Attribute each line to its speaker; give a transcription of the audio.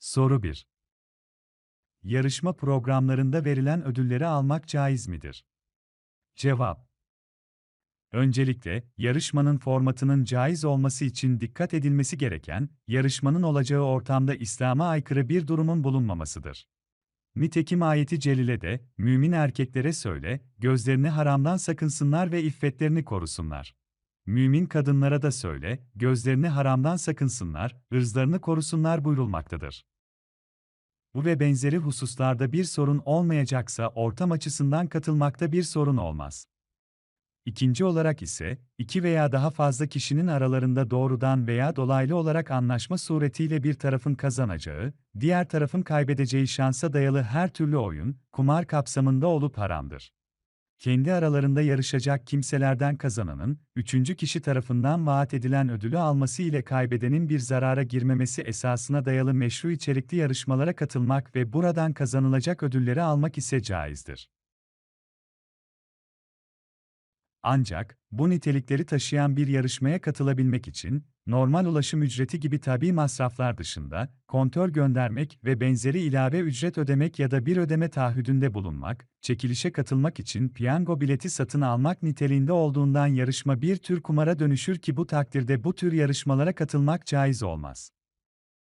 Speaker 1: Soru 1. Yarışma programlarında verilen ödülleri almak caiz midir? Cevap. Öncelikle, yarışmanın formatının caiz olması için dikkat edilmesi gereken, yarışmanın olacağı ortamda İslam'a aykırı bir durumun bulunmamasıdır. Nitekim ayeti celile de, mümin erkeklere söyle, gözlerini haramdan sakınsınlar ve iffetlerini korusunlar. Mümin kadınlara da söyle, gözlerini haramdan sakınsınlar, ırzlarını korusunlar buyurulmaktadır. Bu ve benzeri hususlarda bir sorun olmayacaksa ortam açısından katılmakta bir sorun olmaz. İkinci olarak ise, iki veya daha fazla kişinin aralarında doğrudan veya dolaylı olarak anlaşma suretiyle bir tarafın kazanacağı, diğer tarafın kaybedeceği şansa dayalı her türlü oyun, kumar kapsamında olup haramdır. Kendi aralarında yarışacak kimselerden kazananın, üçüncü kişi tarafından vaat edilen ödülü alması ile kaybedenin bir zarara girmemesi esasına dayalı meşru içerikli yarışmalara katılmak ve buradan kazanılacak ödülleri almak ise caizdir. Ancak, bu nitelikleri taşıyan bir yarışmaya katılabilmek için, normal ulaşım ücreti gibi tabi masraflar dışında, kontör göndermek ve benzeri ilave ücret ödemek ya da bir ödeme taahhüdünde bulunmak, çekilişe katılmak için piyango bileti satın almak niteliğinde olduğundan yarışma bir tür kumara dönüşür ki bu takdirde bu tür yarışmalara katılmak caiz olmaz.